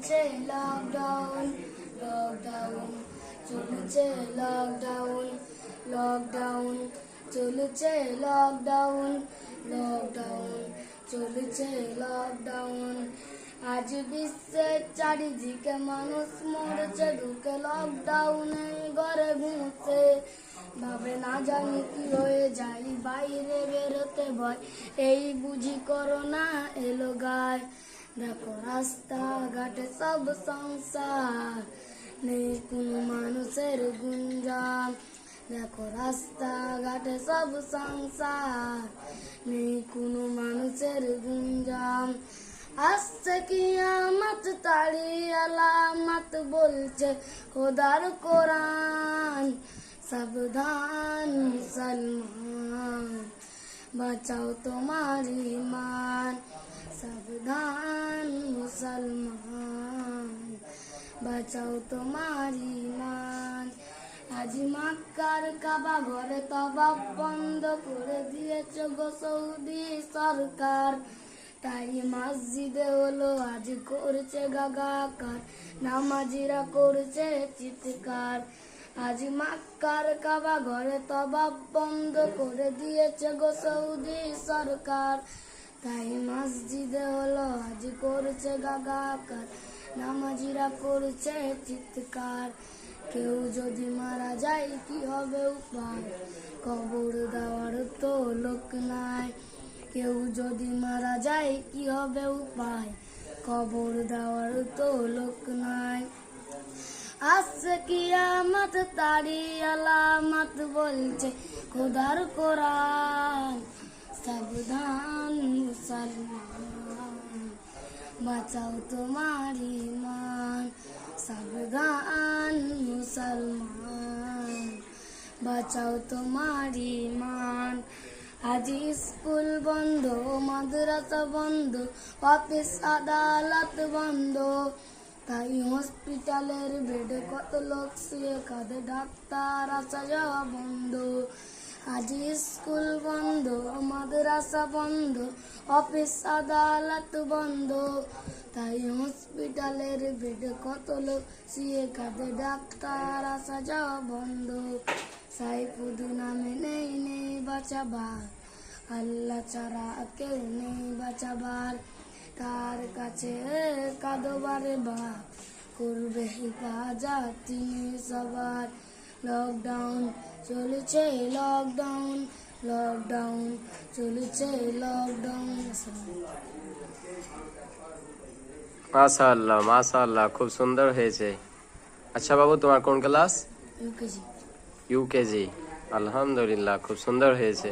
চলছে lockdown lockdown চলছে lockdown lockdown চলছে লকডাউন লকডাউন চলছে লকডাউন আজ বিশ্বের চারিদিকে মানুষ মরছে, ঢুকে লকডাউনে ঘরে ঘুমছে ভাবে না জানি কি হয়ে যাই বাইরে বেরোতে ভয়। এই বুঝি করোনা এলো গায়। দেখো রাস্তা ঘাটে সব সংসার, নেই কোনো মানুষের গুঞ্জাম দেখো রাস্তা ঘাটে সব সংসার, নেই কোনো মানুষের গুঞ্জাম আসছে কি আমত তাড়ি আলামত বলছে খোদার কোরআন, সাবধান মুসলমান, বাঁচাও তোমার ইমান সাবধান মুসলমান। বাঁচাও তোমার ইমান আজ মাক্কার কাবা ঘরে তবা বন্ধ করে দিয়েছে গো সৌদি সরকার। তাই মসজিদে হলো, আজ করছে গাগাকার। নামাজিরা করছে চিৎকার। আজ মাক্কার কাবা ঘরে তবা বন্ধ করে দিয়েছে গো সৌদি সরকার। তাই মসজিদে হলো আজ করছে গাগাকার, নামাজিরা করছে চিৎকার। কেউ যদি মারা যায়, কি হবে উপায়? কবর দেওয়ার তো লোক নাই। কেউ যদি মারা যায়, কি হবে উপায়? কবর দেওয়ার তো লোক নাই। আসছে কিয়ামত তারি আলামত বলছে, খোদার কোরআন। সাবধান মুসলমান, বাঁচাও তোমার ইমান সাবধান মুসলমান, বাঁচাও তোমার ইমান আজ স্কুল বন্ধ, মাদ্রাসা বন্ধ, অফিস আদালত বন্ধ। তাই হসপিটালের বেডে কত লোক শুয়ে কাঁদে, ডাক্তার আসা যাওয়া বন্ধ। আজ স্কুল বন্ধ, মাদ্রাসা বন্ধ, অফিস আদালত বন্ধ। তাই হসপিটালের বেডে কত লোক শুয়ে কাঁদে ডাক্তার আসা যাওয়া বন্ধ। সাইফুদ নামে নেই নেই বাঁচাবার, আল্লাহ ছাড়া কেউ নেই বাঁচাবার। তার কাছে কাদবারে বাপ, করবে হিফাজত তিনি সবার। লকডাউন চলেছে লকডাউন লকডাউন চলেছে লকডাউন মাশাআল্লাহ মাশাআল্লাহ খুব সুন্দর হয়েছে। আচ্ছা বাবু তোমার কোন ক্লাস ইউকেজি ইউকেজি আলহামদুলিল্লাহ খুব সুন্দর হয়েছে।